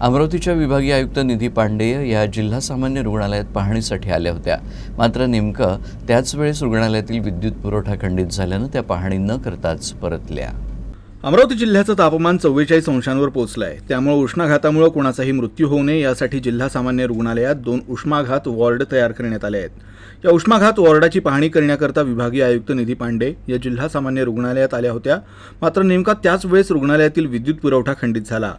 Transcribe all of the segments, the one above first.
अमरावतीच्या विभागीय आयुक्त निधी पांडेय या जिल्हा सामान्य रुग्णालयात पाहणीसाठी आल्या होत्या. मात्र नेमकं त्याच वेळेस रुग्णालयातील विद्युत पुरवठा खंडित झाल्यानं त्या पाहणी न करताच परतल्या अमरावती जिल्ह्याचं तापमान चव्वेचाळीस अंशांवर पोहोचलं आहे त्यामुळे उष्माघातामुळे कोणाचाही मृत्यू होऊ नये यासाठी जिल्हा सामान्य रुग्णालयात दोन उष्माघात वॉर्ड तयार करण्यात आले आहेत. या उष्माघात वॉर्डाची पाहणी करण्याकरता विभागीय आयुक्त निधी पांडे या जिल्हा सामान्य रुग्णालयात आल्या होत्या. मात्र नेमका त्याच वेळेस रुग्णालयातील विद्युत पुरवठा खंडित झाला.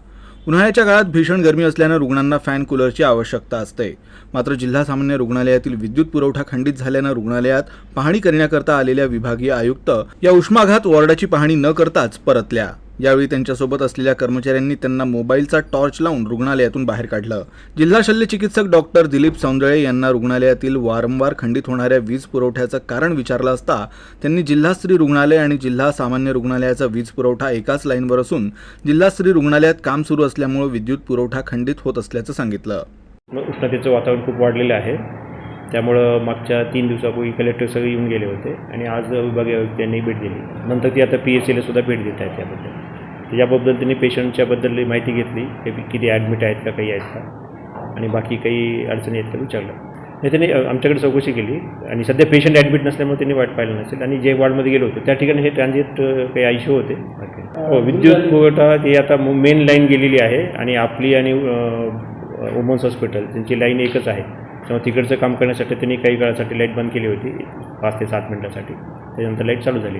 उन्हाळ्याच्या काळात भीषण गरमी असल्यानं रुग्णांना फॅन कूलरची आवश्यकता असते. मात्र जिल्हा सामान्य रुग्णालयातील विद्युत पुरवठा खंडित झाल्यानं रुग्णालयात पाहणी करण्याकरता आलेल्या विभागीय आयुक्त या उष्माघात वॉर्डाची पाहणी न करताच परतल्या. यावेळी त्यांच्यासोबत असलेल्या कर्मचाऱ्यांनी त्यांना मोबाईलचा टॉर्च लावून रुग्णालयातून बाहेर काढलं. जिल्हा शल्य चिकित्सक डॉक्टर दिलीप सौंदळे यांना रुग्णालयातील वारंवार खंडित होणाऱ्या वीज पुरवठ्याचं कारण विचारलं असता त्यांनी जिल्हास्त्री रुग्णालय आणि जिल्हा सामान्य रुग्णालयाचा वीज पुरवठा एकाच लाईनवर असून जिल्हास्त्री रुग्णालयात काम सुरू असल्यामुळे विद्युत पुरवठा खंडित होत असल्याचं सांगितलं. उष्णतेचं वातावरण खूप वाढलेलं आहे. त्यामुळं मागच्या तीन दिवसापूर्वी कलेक्टर सगळे येऊन गेले होते आणि आज विभागीय आयुक्त यांनी भेट दिली. नंतर ती आता पी एस सीला सुद्धा भेट देत आहेत त्याबद्दल. त्याच्याबद्दल त्यांनी पेशंटच्याबद्दल माहिती घेतली. की किती ॲडमिट आहेत का काही आहेत का? आणि बाकी काही अडचणी आहेत का विचारलं. नाही त्यांनी आमच्याकडे चौकशी केली. आणि सध्या पेशंट ॲडमिट नसल्यामुळे त्यांनी वाट पाहिलं नसेल. आणि जे वॉर्डमध्ये गेलो होतो त्या ठिकाणी हे ट्रान्झिट काही आयशू होते. हो विद्युत पुरवठा ही आता मेन लाईन गेलेली आहे. आणि आपली आणि वुमन्स हॉस्पिटल त्यांची लाईन एकच आहे. त्यामुळे तिकडचं काम करण्यासाठी त्यांनी काही काळासाठी लाइट बंद केली होती. पाच ते सात मिनटासाठी. त्याच्यानंतर लाइट चालू झाली.